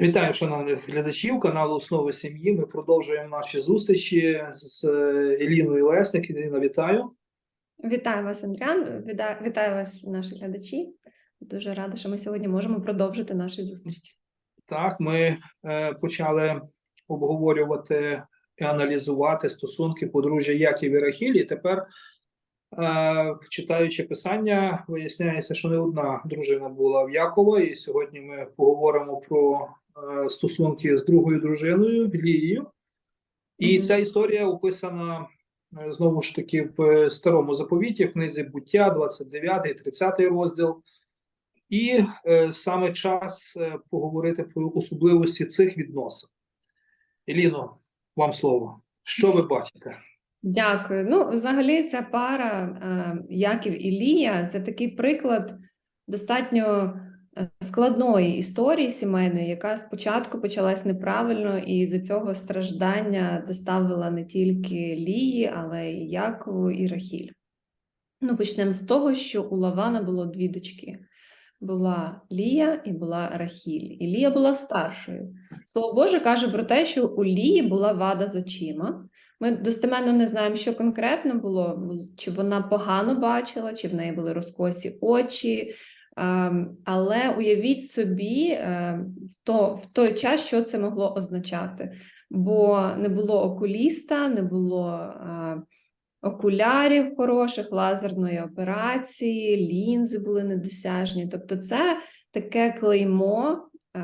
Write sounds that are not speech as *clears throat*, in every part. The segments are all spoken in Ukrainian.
Вітаю, шановних глядачів каналу Основи сім'ї. Ми продовжуємо наші зустрічі з Еліною Лесник. Еліна, вітаю. Вітаю вас, Андріан. Вітаю вас, наші глядачі. Дуже рада, що ми сьогодні можемо продовжити наші зустрічі. Так, ми е, почали обговорювати і аналізувати стосунки подружжя Яків і Рахілі. Тепер, е, читаючи писання, виясняється, що не одна дружина була в Якова, і сьогодні ми поговоримо про стосунки з другою дружиною Лією. І Мгм. ця історія описана е, знову ж таки в е, старому заповіті, в книзі буття, 29, 30 розділ. І е, саме час е, поговорити про особливості цих відносин. Еліно, вам слово. Що ви бачите? Дякую. Ну, взагалі, ця пара е, Яків і Лія це такий приклад достатньо е, складної історії сімейної, яка спочатку почалась неправильно, і з цього страждання доставила не тільки Лії, але й Якову і Рахіль. Ну, почнемо з того, що у Лавана було дві дочки. Була Лія і була Рахіль. І Лія була старшою. Слово Боже каже про те, що у Лії була вада з очима. Ми достеменно не знаємо, що конкретно було, чи вона погано бачила, чи в неї були розкосі очі. Ем, Але уявіть собі ем, то, в той час, що це могло означати. Бо не було окуліста, не було е, окулярів хороших, лазерної операції, лінзи були недосяжні. Тобто, це таке клеймо е,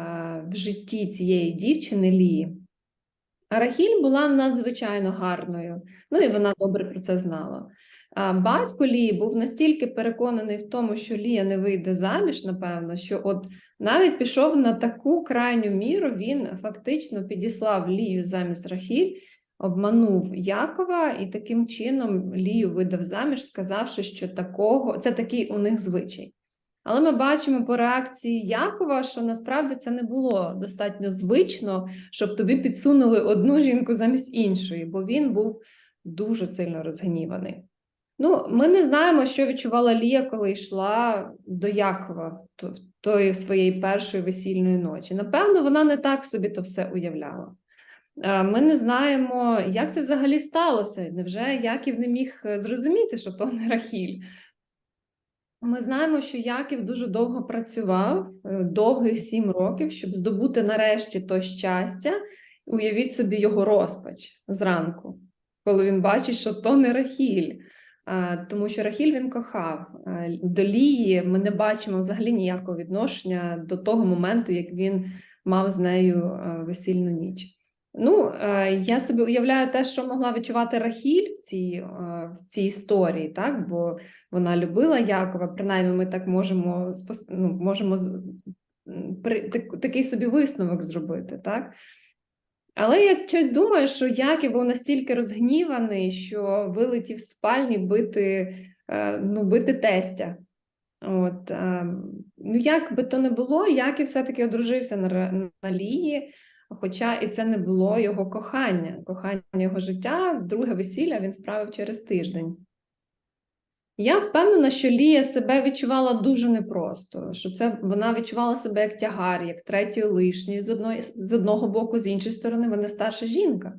в житті цієї дівчини Лії. Рахіль була надзвичайно гарною, ну і вона добре про це знала. Батько Лії був настільки переконаний в тому, що Лія не вийде заміж, напевно, що от навіть пішов на таку крайню міру, він фактично підіслав Лію замість Рахіль, обманув Якова і таким чином Лію видав заміж, сказавши, що такого це такий у них звичай. Але ми бачимо по реакції Якова, що насправді це не було достатньо звично, щоб тобі підсунули одну жінку замість іншої, бо він був дуже сильно розгніваний. Ну, ми не знаємо, що відчувала Лія, коли йшла до Якова в тої своєї першої весільної ночі. Напевно, вона не так собі то все уявляла. Е, Ми не знаємо, як це взагалі сталося. Невже Яків не міг е, зрозуміти, що то не Рахіль? Ми знаємо, що Яків дуже довго працював, е, довгих сім років, щоб здобути нарешті то щастя. Уявіть собі його розпач зранку, коли він бачить, що то не Рахіль. Е, Тому що Рахіль він кохав. Е, До Лії ми не бачимо взагалі ніякого відношення до того моменту, як він мав з нею е, весільну ніч. Ну, я собі уявляю те, що могла відчувати Рахіль в цій, в цій історії, так? Бо вона любила Якова, принаймні ми так можемо ну, можемо при, так, такий собі висновок зробити, так? Але я щось думаю, що Яків був настільки розгніваний, що вилетів з спальні бити, е, ну, бити тестя. От, е, ну, як би то не було, Яків все-таки одружився на, на Лії, хоча і це не було його кохання, кохання його життя, друге весілля він справив через тиждень. Я впевнена, що Лія себе відчувала дуже непросто, що це вона відчувала себе як тягар, як третьою лишньою з одної з одного боку, з іншої сторони, вона старша жінка,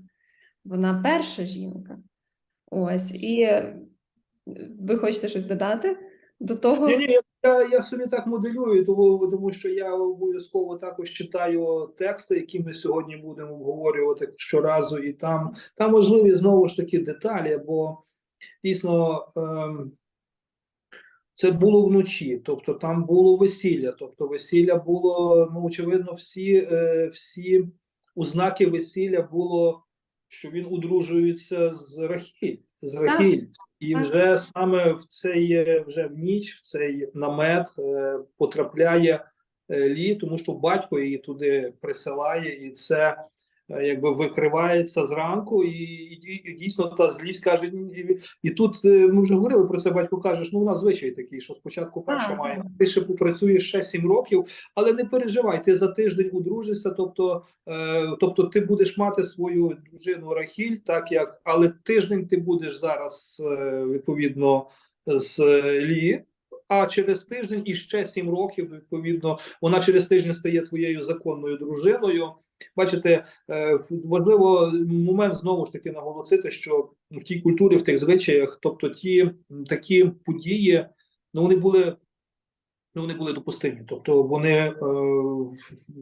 вона перша жінка. Ось, і е, ви хочете щось додати до того? Ні, ні, я, я собі так моделюю, тому, тому що я обов'язково також читаю тексти, які ми сьогодні будемо обговорювати щоразу, і там, там важливі знову ж таки деталі, бо дійсно ем, це було вночі, тобто там було весілля, тобто весілля було, ну, очевидно, всі, е, всі ознаки весілля було, що він одружується з Рахіль, з Рахіль. І Так. вже саме в цей е, вже в ніч, в цей намет е, потрапляє е, Лі, тому що батько її туди присилає, і це якби викривається зранку, і, і, і дійсно та злість каже. І, і тут е, ми вже говорили про це. Батько каже, що ну у нас звичай такий, що спочатку перша має. Ти ще попрацюєш ще сім років, але не переживай, ти за тиждень одружишся, тобто, е, тобто ти будеш мати свою дружину Рахіль, так як, але тиждень ти будеш зараз е, відповідно з е, Лі. А через тиждень і ще сім років, відповідно, вона через тиждень стає твоєю законною дружиною. Бачите, е, важливо момент знову ж таки наголосити, що в тій культурі, в тих звичаях, тобто ті такі події, ну вони були. Ну, вони були допустимі, тобто вони е,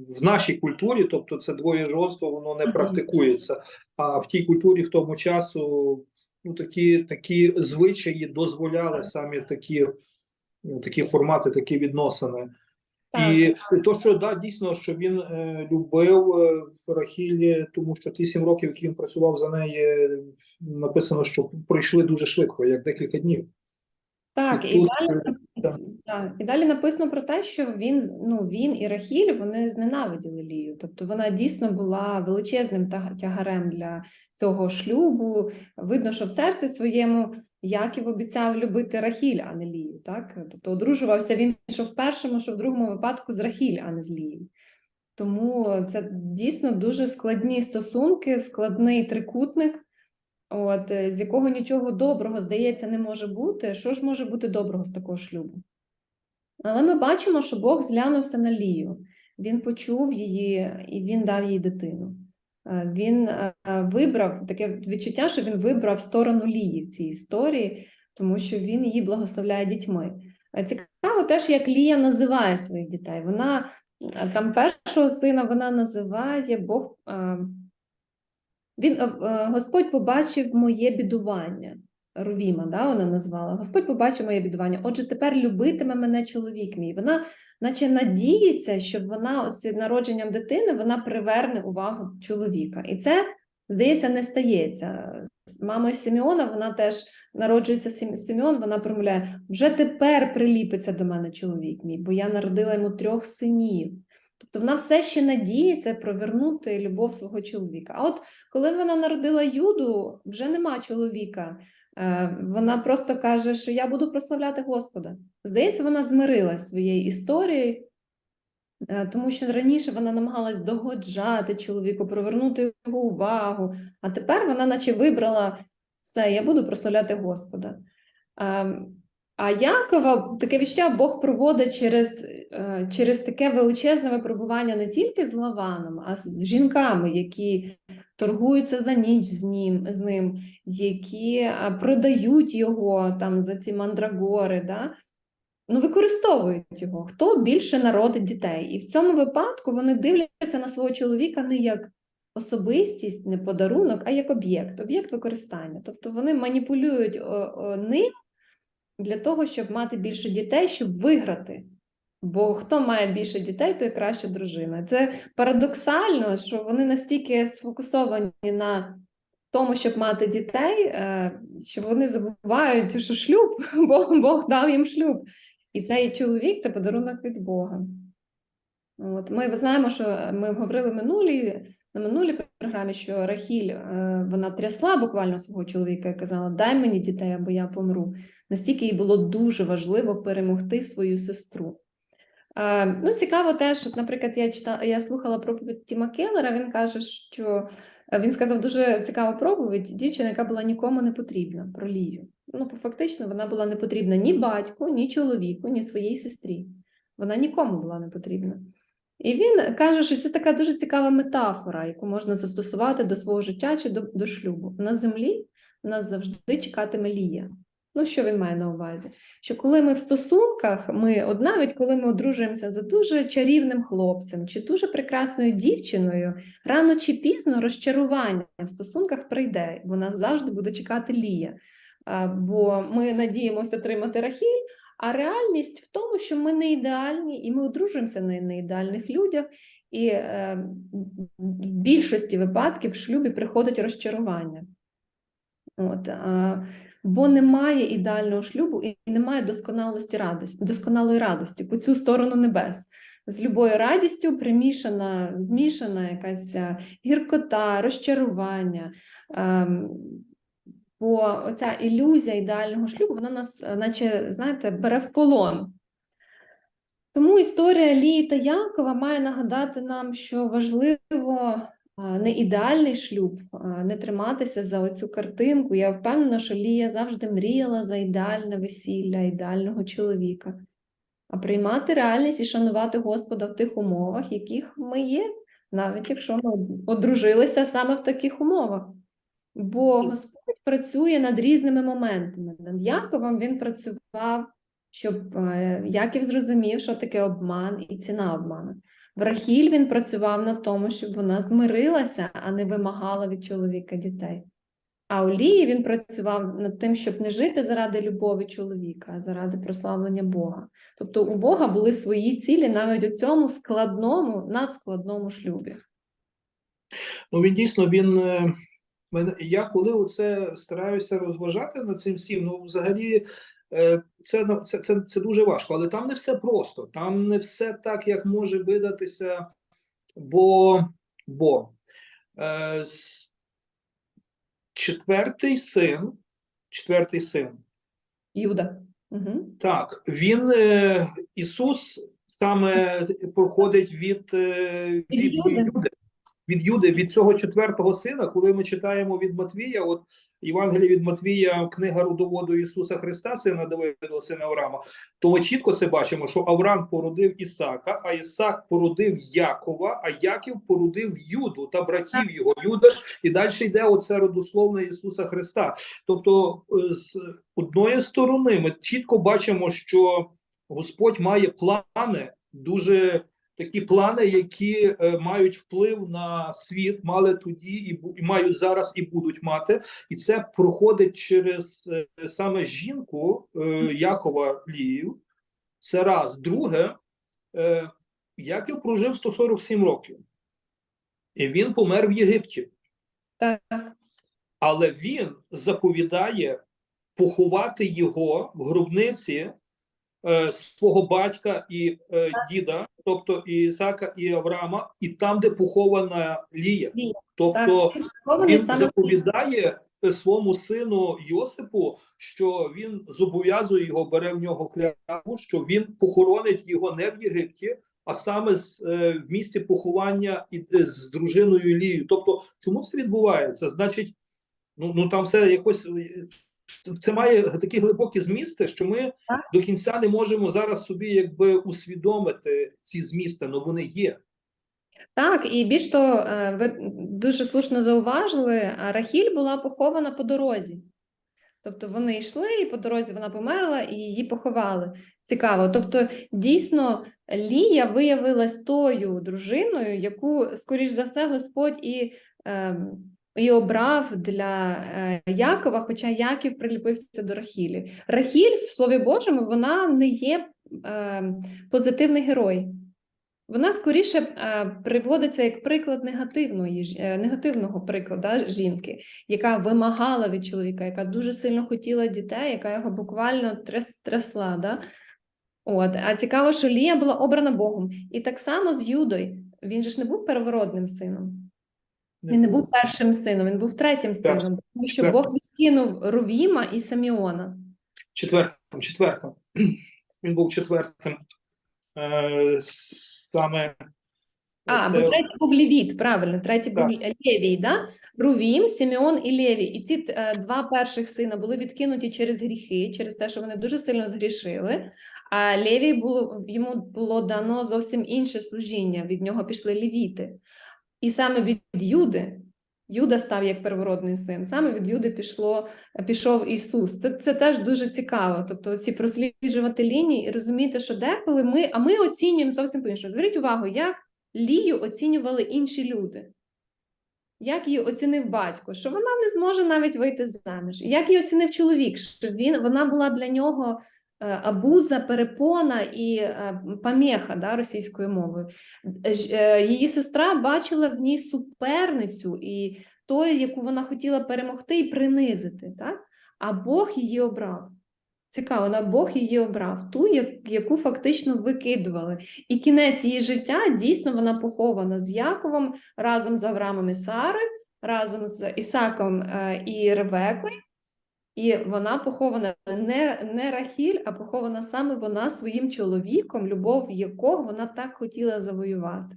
в- нашій культурі, тобто це двоєжонство, воно не практикується. А в тій культурі в тому часу ну такі, такі звичаї дозволяли самі такі, такі формати, такі відносини. Так. І то, що да, дійсно, що він е, любив е, Рахілі, тому що ті сім років, які він працював за неї, написано, що пройшли дуже швидко, як декілька днів. Так, І і тут, далі, е, так. так, і далі написано про те, що він, ну, він і Рахіль вони зненавиділи Лію. Тобто вона дійсно була величезним тягарем для цього шлюбу. Видно, що в серці своєму Яків обіцяв любити Рахіль, а не Лію. Так? Тобто одружувався він що в першому, що в другому випадку з Рахіль, а не з Лією. Тому це дійсно дуже складні стосунки, складний трикутник. От, е, з якого нічого доброго, здається, не може бути. Що ж може бути доброго з такого шлюбу? Але ми бачимо, що Бог зглянувся на Лію. Він почув її і він дав їй дитину. Е, Він е, вибрав таке відчуття, що він вибрав сторону Лії в цій історії, тому що він її благословляє дітьми. Е, Цікаво теж, як Лія називає своїх дітей. Вона там першого сина вона називає Бог. він, Господь побачив моє бідування. Рувіма, да, вона назвала. Господь побачив моє бідування. Отже, тепер любитиме мене чоловік мій. Вона, наче надіється, що вона оці народженням дитини вона приверне увагу чоловіка. І це, здається, не стається. Мамою Симеона вона теж народжується Сім- Симеон, вона промовляє: вже тепер приліпиться до мене чоловік мій, бо я народила йому трьох синів. Тобто вона все ще надіється провернути любов свого чоловіка. А от коли вона народила Юду, вже нема чоловіка. Е, Вона просто каже, що я буду прославляти Господа. Здається, вона змирилась своєю історією, е, тому що раніше вона намагалась догоджати чоловіку, привернути його увагу, а тепер вона, наче вибрала все, я буду прославляти Господа. Ем, А Якова таке відчуття Бог проводить через, е, через таке величезне випробування не тільки з Лаваном, а з жінками, які торгуються за ніч з ним, з ним які продають його там за ці мандрагори, да? ну, використовують його. Хто більше народить дітей? І в цьому випадку вони дивляться на свого чоловіка не як особистість, не подарунок, а як об'єкт, об'єкт використання. Тобто вони маніпулюють ним для того, щоб мати більше дітей, щоб виграти. Бо хто має більше дітей, той краща дружина. Це парадоксально, що вони настільки сфокусовані на тому, щоб мати дітей, е, що вони забувають, що шлюб, *laughs* Бог, Бог дав їм шлюб. І цей чоловік це подарунок від Бога. От. Ми знаємо, що ми говорили минулі, на минулій програмі, що Рахіль е, вона трясла буквально свого чоловіка і казала: Дай мені дітей, або я помру. Настільки їй було дуже важливо перемогти свою сестру. Е, Ну, цікаво теж, от, наприклад, я читала, я слухала проповідь Тіма Келлера, він каже, що е, він сказав дуже цікаву проповідь дівчина, яка була нікому не потрібна про Лію. Ну, фактично, вона була не потрібна ні батьку, ні чоловіку, ні своїй сестрі. Вона нікому була не потрібна. І він каже, що це така дуже цікава метафора, яку можна застосувати до свого життя чи до, до шлюбу. На землі нас завжди чекатиме Лія. Ну, що він має на увазі? Що коли ми в стосунках, ми от навіть коли ми одружуємося за дуже чарівним хлопцем чи дуже прекрасною дівчиною, рано чи пізно розчарування в стосунках прийде, бо нас завжди буде чекати Лія. Бо ми надіємося отримати Рахіль, а реальність в тому, що ми не ідеальні, і ми одружуємося на неідеальних людях, і е, в більшості випадків в шлюбі приходить розчарування. От, бо немає ідеального шлюбу і немає досконалості радості, досконалої радості по цю сторону небес. З любою радістю примішана, змішана якась гіркота, розчарування. ем, Бо оця ілюзія ідеального шлюбу, вона нас, е, наче, знаєте, бере в полон. Тому історія Лії та Якова має нагадати нам, що важливо не ідеальний шлюб, не триматися за оцю картинку. Я впевнена, що Лія завжди мріяла за ідеальне весілля, ідеального чоловіка, а приймати реальність і шанувати Господа в тих умовах, яких ми є, навіть якщо ми одружилися саме в таких умовах. Бо Господь працює над різними моментами. Над Яковом він працював, щоб е, Яків зрозумів, що таке обман і ціна обману. Рахіль він працював над тому, щоб вона змирилася, а не вимагала від чоловіка дітей. А у Лії він працював над тим, щоб не жити заради любові чоловіка, а заради прославлення Бога. Тобто у Бога були свої цілі навіть у цьому складному, надскладному шлюбі. Ну він дійсно він. е, я коли оце стараюся розважати над цим всім, ну взагалі це, на- це, це, це дуже важко, але там не все просто, там не все так, як може видатися, бо, бо е, четвертий син, четвертий син, Юда. Угу. так, він е, Ісус саме походить від, е, Від від Юди. Від Юди, від цього четвертого сина, коли ми читаємо від Матвія, от Євангелія від Матвія, книга родоводу Ісуса Христа, сина Давида, сина Авраама, то ми чітко це бачимо, що Авраам породив Ісака, а Ісак породив Якова, а Яків породив Юду та братів його, Юда ж, і далі йде оце родословне Ісуса Христа. Тобто, е, з одної сторони, ми чітко бачимо, що Господь має плани дуже такі плани, які е, мають вплив на світ, мали тоді і, і мають зараз, і будуть мати, і це проходить через е, саме жінку е, Якова Лію. Це раз. Друге, е, Яків прожив 147 років, і він помер в Єгипті. Так. Але він заповідає поховати його в гробниці е, свого батька і е, діда, тобто і Ісака і Авраама, і там, де похована Лія. Тобто він заповідає е, своєму сину Йосипу, що він зобов'язує його, бере в нього клятву, що він похоронить його не в Єгипті, а саме з, е, в місці поховання і, е, з дружиною Лією. Тобто, чому це відбувається? Значить, ну, ну там все якось. Це має такі глибокі змісти, що ми Так. до кінця не можемо зараз собі якби усвідомити ці змісти, але вони є. Так, і більш то е, ви дуже слушно зауважили, Рахіль була похована по дорозі. Тобто вони йшли, і по дорозі вона померла, і її поховали. Цікаво. Тобто, дійсно, Лія виявилась тою дружиною, яку, скоріш за все, Господь і, е, і обрав для е, Якова, хоча Яків приліпився до Рахілі. Рахіль в Слові Божому вона не є е, позитивний герой. Вона скоріше е, приводиться як приклад негативної, негативного прикладу жінки, яка вимагала від чоловіка, яка дуже сильно хотіла дітей, яка його буквально тряс, трясла. Да? От. А цікаво, що Лія була обрана Богом. І так само з Юдою. Він же ж не був первородним сином. Він не був першим сином, він був третім сином, тому що Четвертим. Бог відкинув Рувіма і Саміона. четвертим, четвертим. *clears throat* Він був четвертим. Е, саме А, це- бо третій був Левіт, правильно, третій був Так. Левій, да? Рувім, Симеон і Левій. І ці е, два перших сина були відкинуті через гріхи, через те, що вони дуже сильно згрішили. А Левій було йому було дано зовсім інше служіння. Від нього пішли левіти. І саме від Юди. Юда став як первородний син. Саме від Юди пішло, пішов Ісус. Це, це теж дуже цікаво. Тобто, ці просліджувати лінії і розуміти, що деколи ми, а ми оцінюємо зовсім по-іншому. Зверніть увагу, як Лію оцінювали інші люди. Як її оцінив батько, що вона не зможе навіть вийти заміж. Як її оцінив чоловік, що він, вона була для нього абуза, перепона і е, помеха да, російською мовою. Е, е, Її сестра бачила в ній суперницю і тою, яку вона хотіла перемогти і принизити. Так? А Бог її обрав. Цікаво, на Бог її обрав, ту, яку фактично викидували. І кінець її життя дійсно вона похована з Яковом разом з Авраамом і Сарою, разом з Ісаком е, і Ревекою. І вона похована не, не Рахіль, а похована саме вона своїм чоловіком, любов якого вона так хотіла завоювати.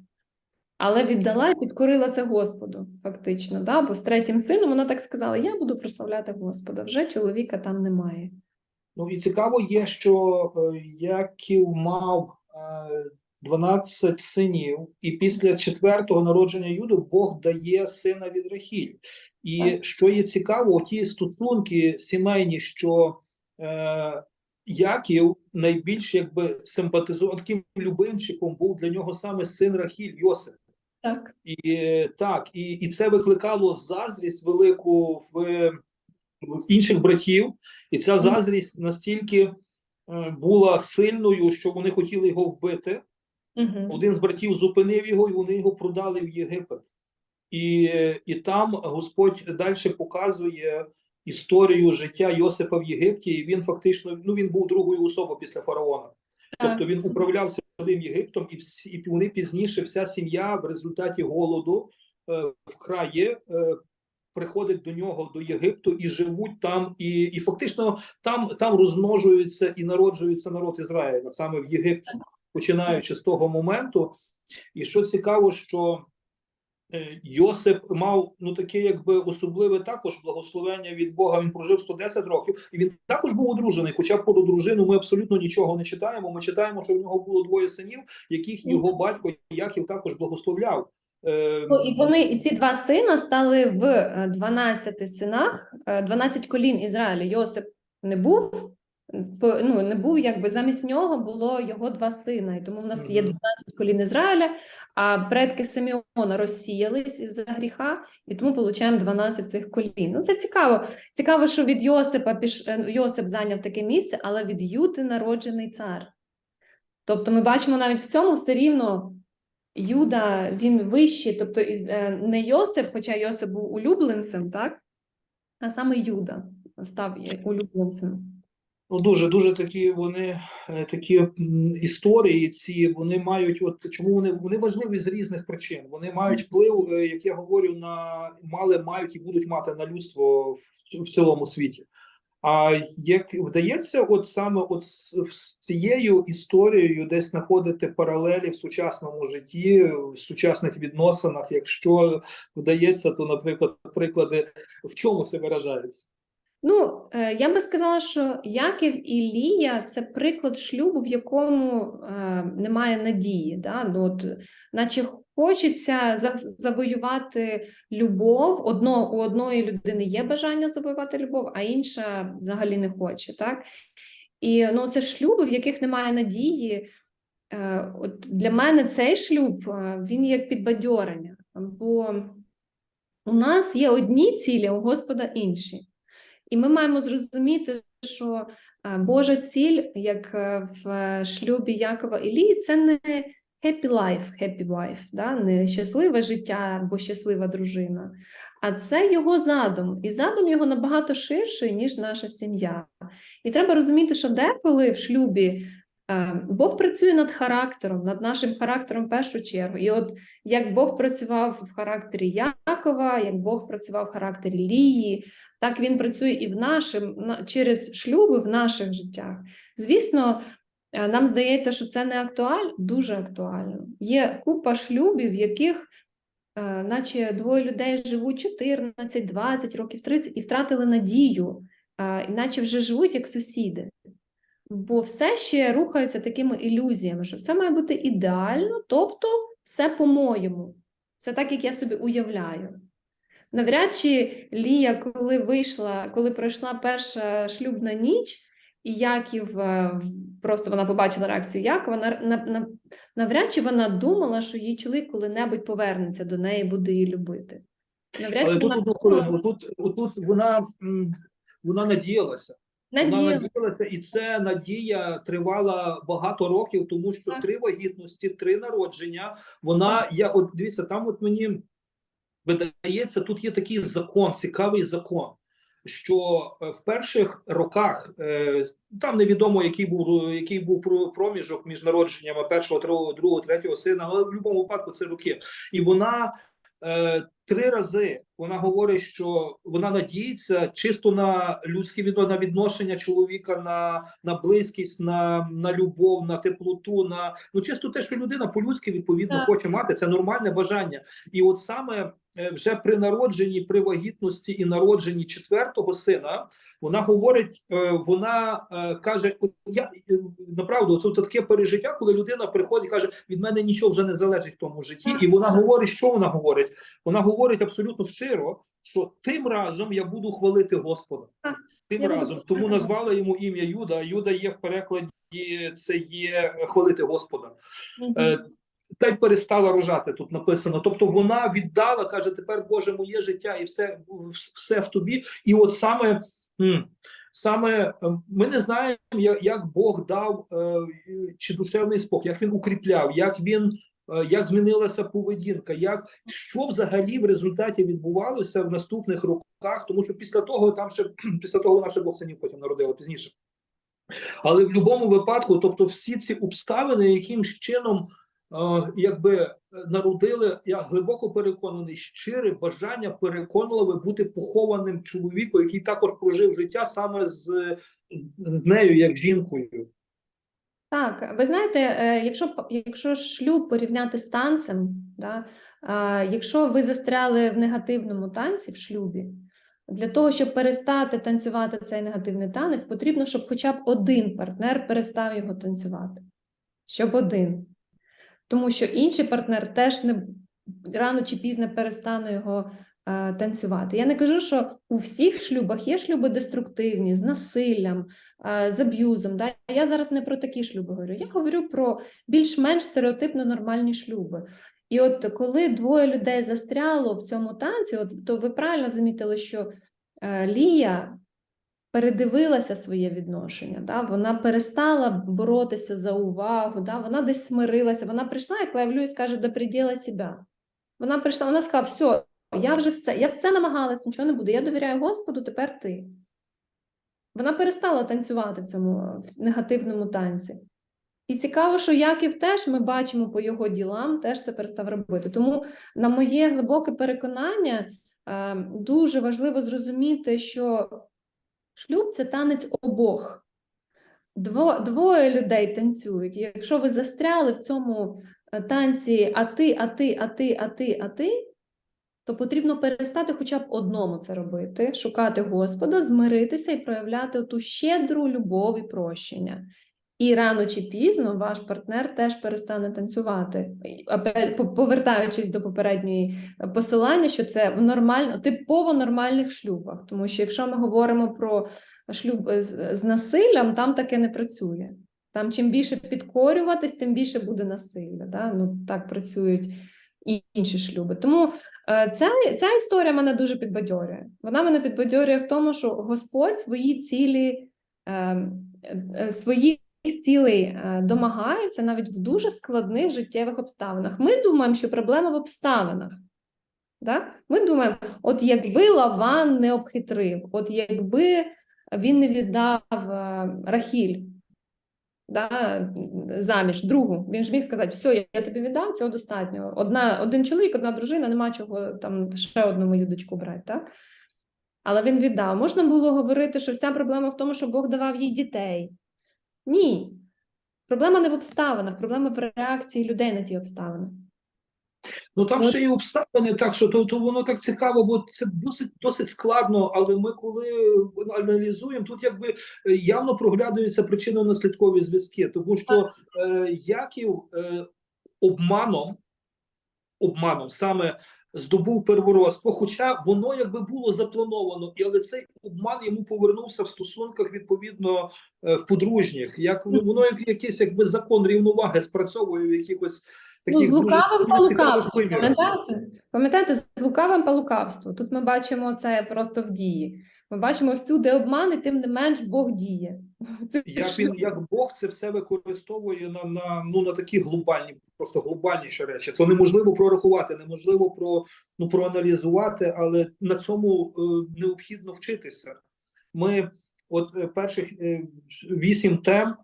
але віддала і підкорила це Господу, фактично. Да? Бо з третім сином вона так сказала: Я буду прославляти Господа. Вже чоловіка там немає. Ну і цікаво є, що е, Яків мав е, 12 синів, і після четвертого народження Юди Бог дає сина від Рахіль. І що є цікаво, ті стосунки сімейні, що е, Яків найбільш якби симпатизував таким любимчиком був для нього саме син Рахіль Йосип. Так. І так, і, і це викликало заздрість велику в, в інших братів, і ця заздрість настільки е, була сильною, що вони хотіли його вбити. Угу. Один з братів зупинив його, і вони його продали в Єгипет. І, і там Господь далі показує історію життя Йосипа в Єгипті. І він фактично ну він був другою особою після фараона. Тобто він управляв цілим Єгиптом, і всі і вони пізніше, вся сім'я в результаті голоду е, в краї е, приходить до нього до Єгипту і живуть там, і, і фактично там, там розмножується і народжується народ Ізраїля саме в Єгипті, починаючи з того моменту. І що цікаво, що Йосип мав ну таке, якби особливе також благословення від Бога. Він прожив 110 років, і він також був одружений. Хоча про дружину ми абсолютно нічого не читаємо. Ми читаємо, що в нього було двоє синів, яких його батько Яків також благословляв. Е, Ну, і вони, і ці два сина стали в е, 12 синах, е, 12 колін Ізраїля. Йосип не був, ну, не був, якби замість нього було його два сина. І тому в нас є 12 колін Ізраїля, а предки Симеона розсіялись із-за гріха, і тому получаємо 12 цих колін. Ну, це цікаво. Цікаво, що від Йосипа піш... е, Йосип зайняв таке місце, але від Юди народжений цар. Тобто ми бачимо навіть в цьому все рівно Юда він вищий, тобто із е, не Йосип, хоча Йосип був улюбленцем, так? А саме Юда став улюбленцем. Ну, дуже дуже такі вони е, такі історії. Ці вони мають, от чому вони вони важливі з різних причин. Вони мають вплив, е, як я говорю, на мали, мають і будуть мати на людство в, в цілому світі. А як вдається, от саме от з цією історією десь знаходити паралелі в сучасному житті, в сучасних відносинах, якщо вдається, то, наприклад, приклади в чому це виражається? Ну, е, я би сказала, що Яків і Лія це приклад шлюбу, в якому е, немає надії. Да? Ну, от, наче хочеться завоювати любов. Одно, у одної людини є бажання завоювати любов, а інша взагалі не хоче. Так? І ну, це шлюби, в яких немає надії. Е, от для мене цей шлюб він як підбадьорення, бо у нас є одні цілі, у Господа інші. І ми маємо зрозуміти, що е, Божа ціль, як е, в шлюбі Якова і Лії, це не happy life, happy wife, да? не щасливе життя або щаслива дружина, а це його задум. І задум його набагато ширший, ніж наша сім'я. І треба розуміти, що деколи в шлюбі Бог працює над характером, над нашим характером в першу чергу. І от як Бог працював в характері Якова, як Бог працював в характері Лії, так він працює і в нашим через шлюби в наших життях. Звісно, е, нам здається, що це не актуально, дуже актуально. Є купа шлюбів, в яких, е, наче двоє людей живуть 14, 20 років, 30 і втратили надію, е, іначе вже живуть як сусіди. Бо все ще рухаються такими ілюзіями, що все має бути ідеально, тобто все по-моєму, все так, як я собі уявляю. Навряд чи Лія, коли вийшла, коли пройшла перша шлюбна ніч, і Яків просто вона побачила реакцію Якова, на, на, на, навряд чи вона думала, що її чоловік коли-небудь повернеться до неї, буде її любити. Навряд Але тут вона одну хвилину, тут, тут вона, вона надіялася. Надіялася, і це надія тривала багато років, тому що Так. три вагітності, три народження. Вона я от дивіться, там от мені видається, тут є такий закон, цікавий закон. Що е, в перших роках е, там невідомо, який був який був про- проміжок між народженнями першого, другого, другого, третього сина, але в будь-якому випадку це роки. І вона е, три рази вона говорить, що вона надіється чисто на людське відно- на відношення чоловіка, на, на близькість, на, на любов, на теплоту, на ну чисто те, що людина по-людськи відповідно Так. хоче мати, це нормальне бажання. І от саме вже при народженні, при вагітності і народженні четвертого сина, вона говорить, е, вона е, каже: я е, направду це таке пережиття, коли людина приходить і каже: від мене нічого вже не залежить в тому житті, і вона говорить, що вона говорить? Вона говорить абсолютно щиро, що тим разом я буду хвалити Господа. Тим Я буду разом тому слухати. назвали йому ім'я Юда. Юда є в перекладі, це є е, хвалити Господа. Е, та й перестала рожати. Тут написано. Тобто вона віддала, каже: тепер Боже, моє життя і все, все в тобі. І от саме. Саме ми не знаємо, як Бог дав е, чи душевний спокій, як він укріпляв, як він е, як змінилася поведінка, як що взагалі в результаті відбувалося в наступних роках, тому що після того там ще *clears throat* після того ще двох синів потім народила пізніше. Але в будь-якому випадку, тобто, всі ці обставини, якимсь чином, якби е, народили, я глибоко переконаний, щире бажання переконливе бути похованим чоловіком, який також прожив життя саме з, нею, як жінкою. Так, ви знаєте, е, якщо якщо шлюб порівняти з танцем, да, якщо ви застряли в негативному танці в шлюбі, для того, щоб перестати танцювати цей негативний танець, потрібно, щоб хоча б один партнер перестав його танцювати. Щоб один. Тому що інший партнер теж не рано чи пізно перестане його е, танцювати. Я не кажу, що у всіх шлюбах є шлюби деструктивні, з насиллям, е, з аб'юзом. Да? Я зараз не про такі шлюби говорю. Я говорю про більш-менш стереотипно нормальні шлюби. І от коли двоє людей застряло в цьому танці, от, то ви правильно замітили, що е, Лія передивилася своє відношення, да? вона перестала боротися за увагу, да? вона десь смирилася, вона прийшла, як Лев Льюіс каже, до приділа себе. Вона прийшла, вона сказала, все, я вже все, я все намагалась, нічого не буде, я довіряю Господу, тепер ти. Вона перестала танцювати в цьому негативному танці. І цікаво, що Яків теж ми бачимо по його ділам, теж це перестав робити. Тому, на моє глибоке переконання, е, дуже важливо зрозуміти, що шлюб це танець обох. Дво, двоє людей танцюють. Якщо ви застряли в цьому е, танці, а ти, а ти, а ти, а ти, а ти, то потрібно перестати хоча б одному це робити, шукати Господа, змиритися і проявляти ту щедру любов і прощення. І рано чи пізно ваш партнер теж перестане танцювати. Повертаючись до попередньої е, посилання, що це в нормально, типово нормальних шлюбах. Тому що якщо ми говоримо про шлюб е, з, з насиллям, там таке не працює. Там чим більше підкорюватись, тим більше буде насилля. Да? Ну, так працюють і інші шлюби. Тому е, ця, ця історія мене дуже підбадьорює. Вона мене підбадьорює в тому, що Господь свої цілі, е, е, своїх цілей е, домагається навіть в дуже складних життєвих обставинах. Ми думаємо, що проблема в обставинах. Да? Ми думаємо, от якби Лаван не обхитрив, от якби він не віддав е, Рахіль да, заміж, другу, він ж міг сказати, все, я тобі віддав, цього достатньо. Одна, один чоловік, одна дружина, нема чого там ще одну мою дочку брати. Так? Але він віддав. Можна було говорити, що вся проблема в тому, що Бог давав їй дітей. Ні. Проблема не в обставинах, проблема в реакції людей на ті обставини. Ну там От. ще й обставини, так що то, то воно так цікаво, бо це досить досить складно. Але ми коли аналізуємо, тут якби е, явно проглядаються причинно-наслідкові зв'язки, тому що е, Яків е, обманом, обманом саме здобув первородство, хоча воно якби було заплановано, і але цей обман йому повернувся в стосунках відповідно е, в подружніх. Як ну, воно як якийсь якби закон рівноваги спрацьовує в якихось Ну, таких з лукавим по лукавству. Пам'ятаєте? Пам'ятаєте, з лукавим по лукавству. Тут ми бачимо це просто в дії. Ми бачимо всюди обман, і тим не менш Бог діє. *laughs* Це Як він як Бог це все використовує на, на ну на такі глобальні, просто глобальніші речі. Це неможливо прорахувати, неможливо про ну проаналізувати, але на цьому е, необхідно вчитися. Ми, от е, перших е, вісім тем,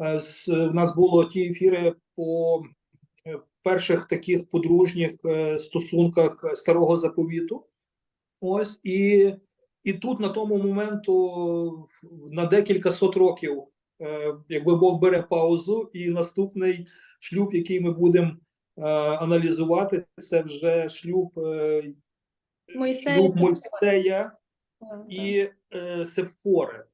е, з, в нас було ті ефіри по, е, перших таких подружніх е, стосунках старого заповіту. Ось і, і тут на тому моменту на декілька сот років, е, якби Бог бере паузу, і наступний шлюб, який ми будемо е, аналізувати, це вже шлюб, е, Мойсея шлюб Мойсея і е, Сепфори.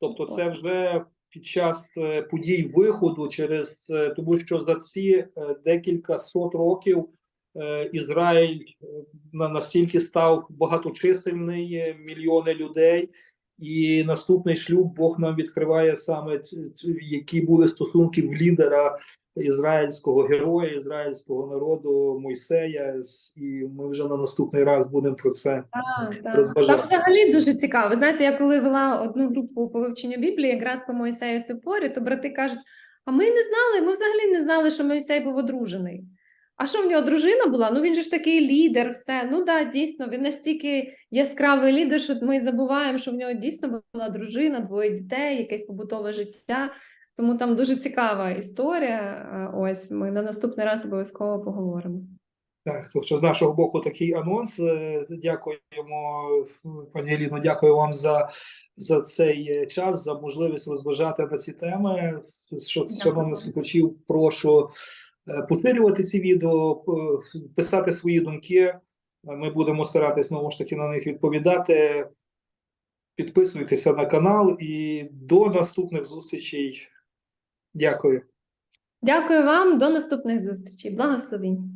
Тобто, це вже під час е, подій виходу, через е, тому що за ці е, декілька сот років е, Ізраїль е, на настільки став багаточисельний, е, мільйони людей. І наступний шлюб Бог нам відкриває саме які були стосунки в лідера ізраїльського героя, ізраїльського народу Мойсея. І ми вже на наступний раз будемо про це Так, розважати. Там взагалі дуже цікаво. Знаєте, я коли вела одну групу по вивченню Біблії, якраз по Моїсею Сефорі, то брати кажуть: а ми не знали, ми взагалі не знали, що Моїсей був одружений. А що в нього дружина була? Ну він же ж такий лідер, все. Ну да, дійсно, він настільки яскравий лідер, що ми забуваємо, що в нього дійсно була дружина, двоє дітей, якесь побутове життя. Тому там дуже цікава історія. Ось ми на наступний раз обов'язково поговоримо. Так, то що з нашого боку такий анонс. Е, Дякуємо, пані Еліно, дякую вам за, за цей е, час, за можливість розважати на ці теми. Що, шановних слухачів, прошу поширювати ці відео, писати свої думки. Е, Ми будемо старатися знову ж таки на них відповідати. Підписуйтеся на канал і до наступних зустрічей. Дякую. Дякую вам, до наступних зустрічей. Благословінь.